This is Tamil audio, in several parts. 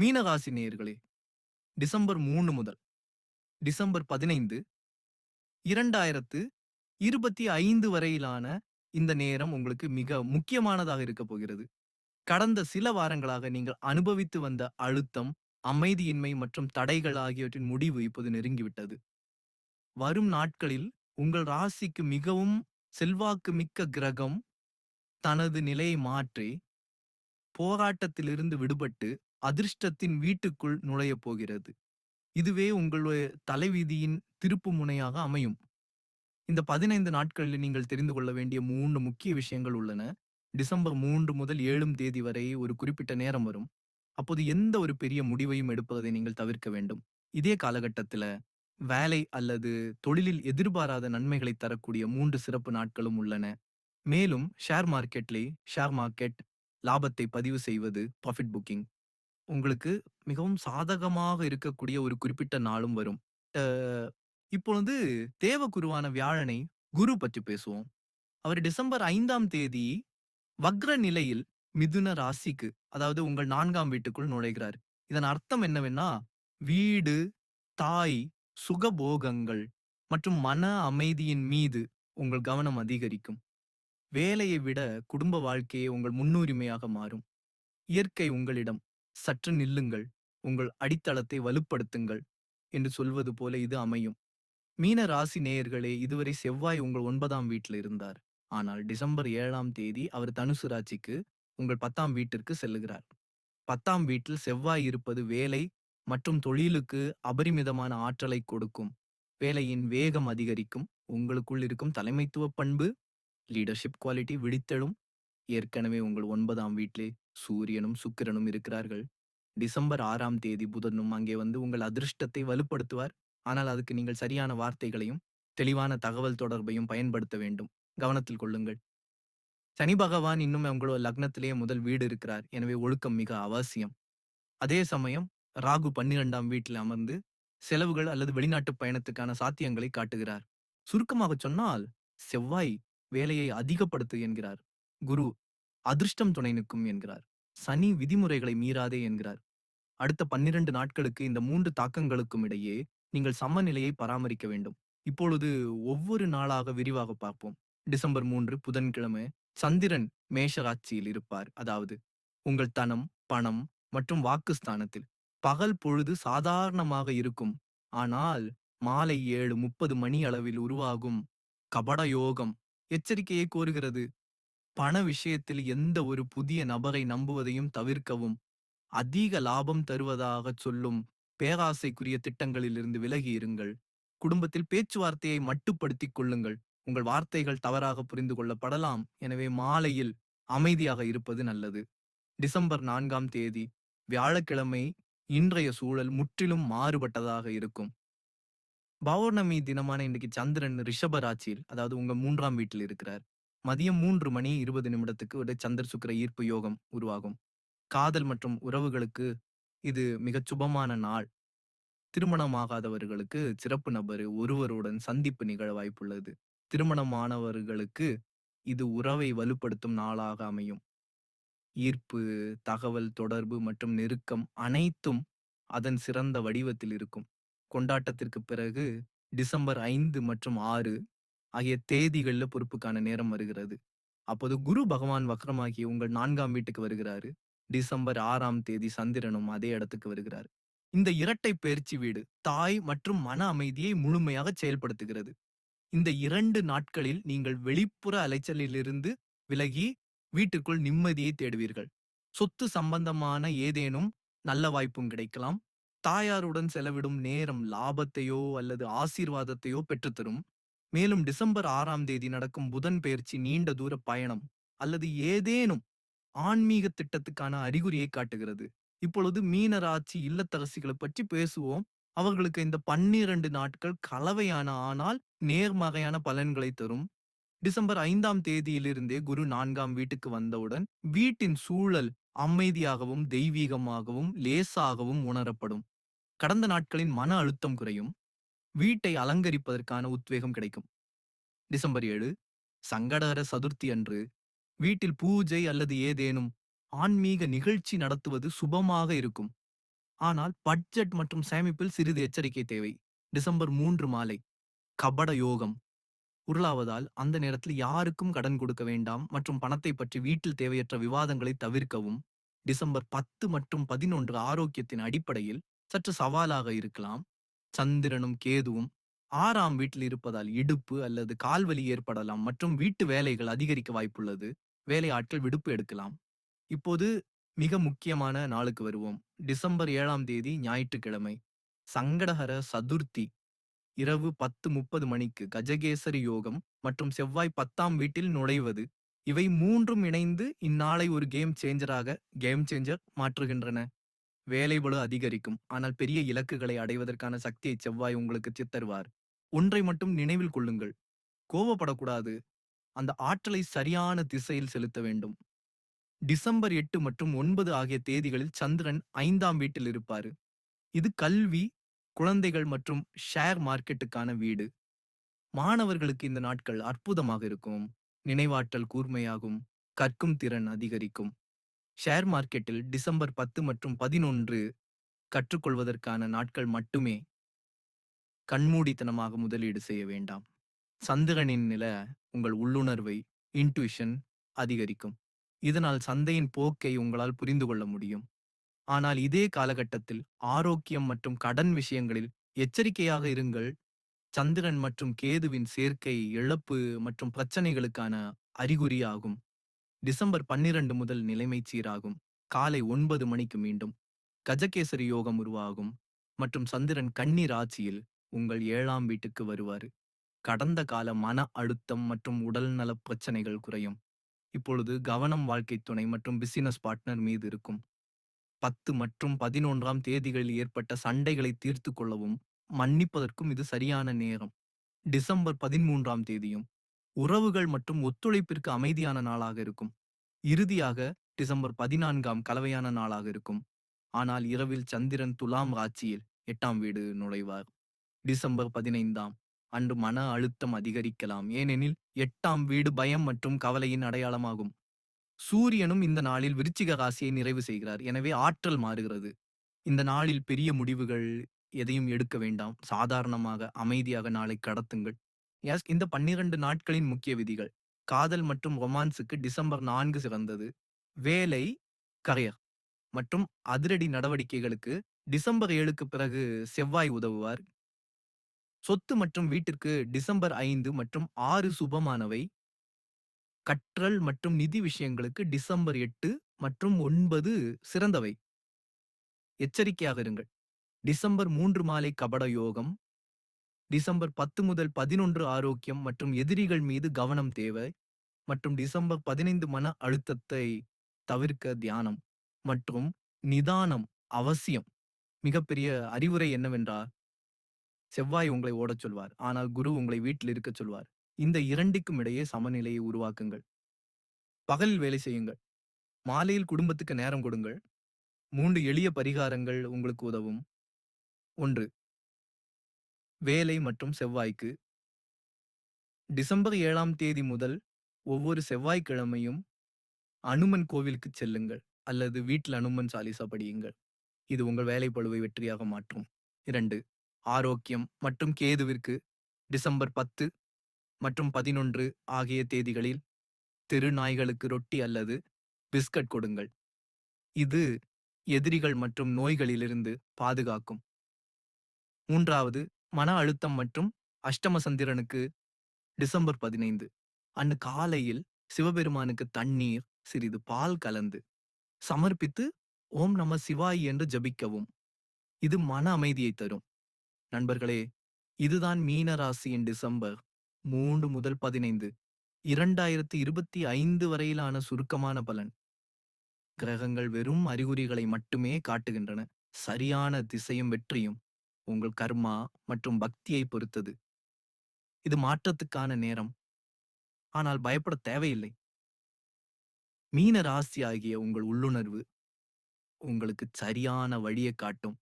மீனராசி நேயர்களே டிசம்பர் மூணு முதல் டிசம்பர் பதினைந்து இரண்டாயிரத்து இருபத்தி ஐந்து வரையிலான இந்த நேரம் உங்களுக்கு மிக முக்கியமானதாக இருக்க போகிறது. கடந்த சில வாரங்களாக நீங்கள் அனுபவித்து வந்த அழுத்தம் அமைதியின்மை மற்றும் தடைகள் ஆகியவற்றின் முடிவு இப்போது நெருங்கிவிட்டது. வரும் நாட்களில் உங்கள் ராசிக்கு மிகவும் செல்வாக்கு மிக்க கிரகம் தனது நிலையை மாற்றி போராட்டத்திலிருந்து விடுபட்டு அதிர்ஷ்டத்தின் வீட்டுக்குள் நுழையப் போகிறது. இதுவே உங்களுடைய தலைவிதியின் திருப்பு முனையாக அமையும். இந்த பதினைந்து நாட்களில் நீங்கள் தெரிந்து கொள்ள வேண்டிய மூன்று முக்கிய விஷயங்கள் உள்ளன. டிசம்பர் மூன்று முதல் ஏழும் தேதி வரை ஒரு குறிப்பிட்ட நேரம் வரும். அப்போது எந்த ஒரு பெரிய முடிவையும் எடுப்பதை நீங்கள் தவிர்க்க வேண்டும். இதே காலகட்டத்துல வேலை அல்லது தொழிலில் எதிர்பாராத நன்மைகளை தரக்கூடிய மூன்று சிறப்பு நாட்களும் உள்ளன. மேலும் ஷேர் மார்க்கெட்லே ஷேர் மார்க்கெட் லாபத்தை பதிவு செய்வது ப்ராஃபிட் புக்கிங் உங்களுக்கு மிகவும் சாதகமாக இருக்கக்கூடிய ஒரு குறிப்பிட்ட நாளும் வரும். அஹ், இப்பொழுது தேவகுருவான வியாழனை குரு பற்றி பேசுவோம். அவர் டிசம்பர் ஐந்தாம் தேதி வக்ர நிலையில் மிதுன ராசிக்கு அதாவது உங்கள் நான்காம் வீட்டுக்குள் நுழைகிறார். இதன் அர்த்தம் என்னவென்னா வீடு தாய் சுகபோகங்கள் மற்றும் மன அமைதியின் மீது உங்கள் கவனம் அதிகரிக்கும். வேலையை விட குடும்ப வாழ்க்கையே உங்கள் முன்னுரிமையாக மாறும். இயற்கை உங்களிடம் சற்று நில்லுங்கள். உங்கள் அடித்தளத்தை வலுப்படுத்துங்கள் என்று சொல்வது போல இது அமையும். மீன ராசி நேயர்களே இதுவரை செவ்வாய் உங்கள் ஒன்பதாம் வீட்டில் இருந்தார். ஆனால் டிசம்பர் ஏழாம் தேதி அவர் தனுசு ராசிக்கு உங்கள் பத்தாம் வீட்டிற்கு செல்லுகிறார். பத்தாம் வீட்டில் செவ்வாய் இருப்பது வேலை மற்றும் தொழிலுக்கு அபரிமிதமான ஆற்றலை கொடுக்கும். வேலையின் வேகம் அதிகரிக்கும். உங்களுக்குள் இருக்கும் தலைமைத்துவ பண்பு லீடர்ஷிப் குவாலிட்டி விழித்தெழும். ஏற்கனவே உங்கள் ஒன்பதாம் வீட்டிலே சூரியனும் சுக்கிரனும் இருக்கிறார்கள். டிசம்பர் ஆறாம் தேதி புதனும் அங்கே வந்து உங்கள் அதிர்ஷ்டத்தை வலுப்படுத்துவார். ஆனால் அதுக்கு நீங்கள் சரியான வார்த்தைகளையும் தெளிவான தகவல் தொடர்பையும் பயன்படுத்த வேண்டும். கவனத்தில் கொள்ளுங்கள். சனி பகவான் இன்னும் உங்களோட லக்னத்திலேயே முதல் வீடு இருக்கிறார். எனவே ஒழுக்கம் மிக அவசியம். அதே சமயம் ராகு பன்னிரெண்டாம் வீட்டில் அமர்ந்து செலவுகள் அல்லது வெளிநாட்டு பயணத்துக்கான சாத்தியங்களை காட்டுகிறார். சுருக்கமாக சொன்னால் செவ்வாய் வேலையை அதிகப்படுத்து என்கிறார். குரு அதிர்ஷ்டம் துணை நிற்கும் என்கிறார். சனி விதிமுறைகளை மீறாதே என்கிறார். அடுத்த பன்னிரண்டு நாட்களுக்கு இந்த மூன்று தாக்கங்களுக்கும் இடையே நீங்கள் சமநிலையை பராமரிக்க வேண்டும். இப்பொழுது ஒவ்வொரு நாளாக விரிவாக பார்ப்போம். டிசம்பர் மூன்று புதன்கிழமை சந்திரன் மேஷராட்சியில் இருப்பார். அதாவது உங்கள் தனம் பணம் மற்றும் வாக்குஸ்தானத்தில். பகல் பொழுது சாதாரணமாக இருக்கும். ஆனால் மாலை ஏழு முப்பது மணி அளவில் உருவாகும் கபட யோகம் எச்சரிக்கையை கோருகிறது. பண விஷயத்தில் எந்த ஒரு புதிய நபரை நம்புவதையும் தவிர்க்கவும் அதிக லாபம் தருவதாகச் சொல்லும் பேராசைக்குரிய திட்டங்களிலிருந்து விலகி இருங்கள். குடும்பத்தில் பேச்சுவார்த்தையை மட்டுப்படுத்திக் கொள்ளுங்கள். உங்கள் வார்த்தைகள் தவறாக புரிந்து கொள்ளப்படலாம். எனவே மாலையில் அமைதியாக இருப்பது நல்லது. டிசம்பர் நான்காம் தேதி வியாழக்கிழமை இன்றைய சூழல் முற்றிலும் மாறுபட்டதாக இருக்கும். பௌர்ணமி தினமான இன்னைக்கு சந்திரன் ரிஷபராட்சியில் அதாவது உங்க மூன்றாம் வீட்டில் இருக்கிறார். மதியம் மூன்று மணி இருபது நிமிடத்துக்கு ஒரு சந்திர சுக்கர ஈர்ப்பு யோகம் உருவாகும். காதல் மற்றும் உறவுகளுக்கு இது மிகச் சுபமான நாள். திருமணமாகாதவர்களுக்கு சிறப்பு நபர் ஒருவருடன் சந்திப்பு நிகழ வாய்ப்புள்ளது. திருமணமானவர்களுக்கு இது உறவை வலுப்படுத்தும் நாளாக அமையும். ஈர்ப்பு தகவல் தொடர்பு மற்றும் நெருக்கம் அனைத்தும் அதன் சிறந்த வடிவத்தில் இருக்கும். கொண்டாட்டத்திற்கு பிறகு டிசம்பர் ஐந்து மற்றும் ஆறு ஆகிய தேதிகளில் பொறுப்புக்கான நேரம் வருகிறது. அப்போது குரு பகவான் வக்ரமாகி உங்கள் நான்காம் வீட்டுக்கு வருகிறாரு. டிசம்பர் ஆறாம் தேதி சந்திரனும் அதே இடத்துக்கு வருகிறார். இந்த இரட்டை பயிற்சி வீடு தாய் மற்றும் மன அமைதியை முழுமையாக செயல்படுத்துகிறது. இந்த இரண்டு நாட்களில் நீங்கள் வெளிப்புற அலைச்சலிலிருந்து விலகி வீட்டுக்குள் நிம்மதியை தேடுவீர்கள். சொத்து சம்பந்தமான ஏதேனும் நல்ல வாய்ப்பும் கிடைக்கலாம். தாயாருடன் செலவிடும் நேரம் லாபத்தையோ அல்லது ஆசீர்வாதத்தையோ பெற்றுத்தரும். மேலும் டிசம்பர் ஆறாம் தேதி நடக்கும் புதன் பெயர்ச்சி நீண்ட தூர பயணம் அல்லது ஏதேனும் ஆன்மீக திட்டத்துக்கான அறிகுறியை காட்டுகிறது. இப்பொழுது மீனராட்சி இல்லத்தரசிகளை பற்றி பேசுவோம். அவர்களுக்கு இந்த பன்னிரண்டு நாட்கள் கலவையான ஆனால் நேர்மறையான பலன்களை தரும். டிசம்பர் ஐந்தாம் தேதியிலிருந்தே குரு நான்காம் வீட்டுக்கு வந்தவுடன் வீட்டின் சூழல் அமைதியாகவும் தெய்வீகமாகவும் லேசாகவும் உணரப்படும். கடந்த நாட்களின் மன அழுத்தம் குறையும். வீட்டை அலங்கரிப்பதற்கான உத்வேகம் கிடைக்கும் டிசம்பர் ஏழு சங்கடகர சதுர்த்தி அன்று வீட்டில் பூஜை அல்லது ஏதேனும் ஆன்மீக நிகழ்ச்சி நடத்துவது சுபமாக இருக்கும் ஆனால் பட்ஜெட் மற்றும் சேமிப்பில் சிறிது எச்சரிக்கை தேவை. டிசம்பர் மூன்று மாலை கபட யோகம் உருளாவதால் அந்த நேரத்தில் யாருக்கும் கடன் கொடுக்க வேண்டாம் மற்றும் பணத்தை பற்றி வீட்டில் தேவையற்ற விவாதங்களை தவிர்க்கவும். டிசம்பர் 10 மற்றும் 11 ஆரோக்கியத்தின் அடிப்படையில் சற்று சவாலாக இருக்கலாம். சந்திரனும் கேதுவும் ஆறாம் வீட்டில் இருப்பதால் இடுப்பு அல்லது கால்வலி ஏற்படலாம் மற்றும் வீட்டு வேலைகள் அதிகரிக்க வாய்ப்புள்ளது. வேலை ஆட்கள் விடுப்பு எடுக்கலாம். இப்போது மிக முக்கியமான நாளுக்கு வருவோம். டிசம்பர் ஏழாம் தேதி ஞாயிற்றுக்கிழமை சங்கடஹர சதுர்த்தி இரவு 10:30 மணிக்கு கஜகேசரி யோகம் மற்றும் செவ்வாய் 10ஆம் வீட்டில் நுழைவது. இவை மூன்றும் இணைந்து இந்நாளை ஒரு கேம் சேஞ்சராக கேம் சேஞ்சர் மாற்றுகின்றன. வேலைபளு அதிகரிக்கும். ஆனால் பெரிய இலக்குகளை அடைவதற்கான சக்தியை செவ்வாய் உங்களுக்கு சித்தருவார் ஒன்றை மட்டும் நினைவில் கொள்ளுங்கள். கோவப்படக்கூடாது. அந்த ஆற்றலை சரியான திசையில் செலுத்த வேண்டும். டிசம்பர் எட்டு மற்றும் ஒன்பது ஆகிய தேதிகளில் சந்திரன் ஐந்தாம் வீட்டில் இருப்பார் இது கல்வி, குழந்தைகள் மற்றும் ஷேர் மார்க்கெட்டுக்கான வீடு. மாணவர்களுக்கு இந்த நாட்கள் அற்புதமாக இருக்கும். நினைவாற்றல் கூர்மையாகும். கற்கும் திறன் அதிகரிக்கும். ஷேர் மார்க்கெட்டில் டிசம்பர் 10 மற்றும் 11 கற்றுக்கொள்வதற்கான நாட்கள் மட்டுமே. கண்மூடித்தனமாக முதலீடு செய்ய வேண்டாம். சந்திரனின் நில உங்கள் உள்ளுணர்வை இன்ட்யூஷன் அதிகரிக்கும். இதனால் சந்தையின் போக்கை உங்களால் புரிந்து கொள்ள முடியும். ஆனால் இதே காலகட்டத்தில் ஆரோக்கியம் மற்றும் கடன் விஷயங்களில் எச்சரிக்கையாக இருங்கள். சந்திரன் மற்றும் கேதுவின் சேர்க்கை இழப்பு மற்றும் பிரச்சனைகளுக்கான அறிகுறியாகும். டிசம்பர் 12 முதல் நிலைமை சீராகும். காலை ஒன்பது மணிக்கு மீண்டும் கஜகேசரி யோகம் உருவாகும் மற்றும் சந்திரன் கன்னி ராசியில் உங்கள் ஏழாம் வீட்டுக்கு வருவார் கடந்த கால மன அழுத்தம் மற்றும் உடல்நல பிரச்சனைகள் குறையும். இப்பொழுது கவனம் வாழ்க்கை துணை மற்றும் பிசினஸ் பார்ட்னர் மீது இருக்கும். 10 மற்றும் 11ஆம் தேதிகளில் ஏற்பட்ட சண்டைகளை தீர்த்துக் கொள்ளவும் மன்னிப்பதற்கும் இது சரியான நேரம். டிசம்பர் 13ஆம் தேதியும் உறவுகள் மற்றும் ஒத்துழைப்பிற்கு அமைதியான நாளாக இருக்கும். இறுதியாக டிசம்பர் 14ஆம் கலவையான நாளாக இருக்கும். ஆனால் இரவில் சந்திரன் துலாம் ராட்சியில் எட்டாம் வீடு நுழைவார். டிசம்பர் 15ஆம் அன்று மன அழுத்தம் அதிகரிக்கலாம் ஏனெனில் எட்டாம் வீடு பயம் மற்றும் கவலையின் அடையாளமாகும். சூரியனும் இந்த நாளில் விருச்சிக ராசியை நிறைவு செய்கிறார். எனவே ஆற்றல் மாறுகிறது. இந்த நாளில் பெரிய முடிவுகள் எதையும் எடுக்க வேண்டாம். சாதாரணமாக அமைதியாக நாளை கடத்துங்கள். எஸ் இந்த 12 நாட்களின் முக்கிய விதிகள். காதல் மற்றும் ரொமான்ஸுக்கு டிசம்பர் நான்கு சிறந்தது. வேலை, கரியர் மற்றும் அதிரடி நடவடிக்கைகளுக்கு டிசம்பர் ஏழுக்கு பிறகு செவ்வாய் உதவுவார். சொத்து மற்றும் வீட்டிற்கு டிசம்பர் ஐந்து மற்றும் ஆறு சுபமானவை. கற்றல் மற்றும் நிதி விஷயங்களுக்கு டிசம்பர் எட்டு மற்றும் ஒன்பது சிறந்தவை. எச்சரிக்கையாக இருங்கள். டிசம்பர் மூன்று மாலை கபட யோகம். டிசம்பர் 10 முதல் 11 ஆரோக்கியம் மற்றும் எதிரிகள் மீது கவனம் தேவை. மற்றும் டிசம்பர் 15 மன அழுத்தத்தை தவிர்க்க தியானம் மற்றும் நிதானம் அவசியம். மிகப்பெரிய அறிவுரை என்னவென்றால் செவ்வாய் உங்களை ஓடச் சொல்வார். ஆனால் குரு உங்களை வீட்டில் இருக்கச் சொல்வார். இந்த இரண்டிற்கும் இடையே சமநிலையை உருவாக்குங்கள். பகலில் வேலை செய்யுங்கள். மாலையில் குடும்பத்துக்கு நேரம் கொடுங்கள். மூன்று எளிய பரிகாரங்கள் உங்களுக்கு உதவும். ஒன்று வேலை மற்றும் செவ்வாய்க்கு டிசம்பர் ஏழாம் தேதி முதல் ஒவ்வொரு செவ்வாய்க்கிழமையும் அனுமன் கோவிலுக்கு செல்லுங்கள் அல்லது வீட்டில் அனுமன் சாலிசா படியுங்கள். இது உங்கள் வேலைப்பளுவை வெற்றியாக மாற்றும். இரண்டு ஆரோக்கியம் மற்றும் கேதுவிற்கு டிசம்பர் 10 மற்றும் 11 ஆகிய தேதிகளில் தெரு நாய்களுக்கு ரொட்டி அல்லது பிஸ்கட் கொடுங்கள். இது எதிரிகள் மற்றும் நோய்களிலிருந்து பாதுகாக்கும். மூன்றாவது மன அழுத்தம் மற்றும் அஷ்டமசந்திரனுக்கு டிசம்பர் 15 அன்று காலையில் சிவபெருமானுக்கு தண்ணீர் சிறிது பால் கலந்து சமர்ப்பித்து ஓம் நம சிவாய் என்று ஜபிக்கவும். இது மன அமைதியை தரும். நண்பர்களே இதுதான் மீன ராசியின் டிசம்பர் மூன்று முதல் 15 2025 வரையிலான சுருக்கமான பலன். கிரகங்கள் வெறும் அறிகுறிகளை மட்டுமே காட்டுகின்றன. சரியான திசையும் வெற்றியும் உங்கள் கர்மா மற்றும் பக்தியை பொறுத்தது. இது மாற்றத்துக்கான நேரம். ஆனால் பயப்பட தேவையில்லை. மீன ராசி ஆகிய உங்கள் உள்ளுணர்வு உங்களுக்கு சரியான வழியை காட்டும்.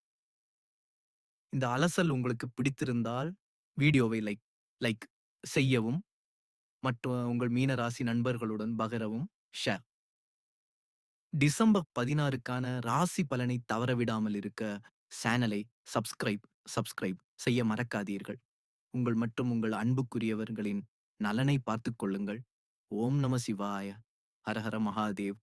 இந்த அலசல் உங்களுக்கு பிடித்திருந்தால் வீடியோவை லைக் லைக் செய்யவும் மற்றும் உங்கள் மீன ராசி நண்பர்களுடன் பகரவும் ஷேர். டிசம்பர் 16க்கான ராசி பலனை தவறவிடாமல் இருக்க சேனலை சப்ஸ்கிரைப் சப்ஸ்கிரைப் செய்ய மறக்காதீர்கள். உங்கள் மற்றும் உங்கள் அன்புக்குரியவர்களின் நலனை பார்த்துக் கொள்ளுங்கள். ஓம் நம சிவாய. ஹரஹர மகாதேவ்.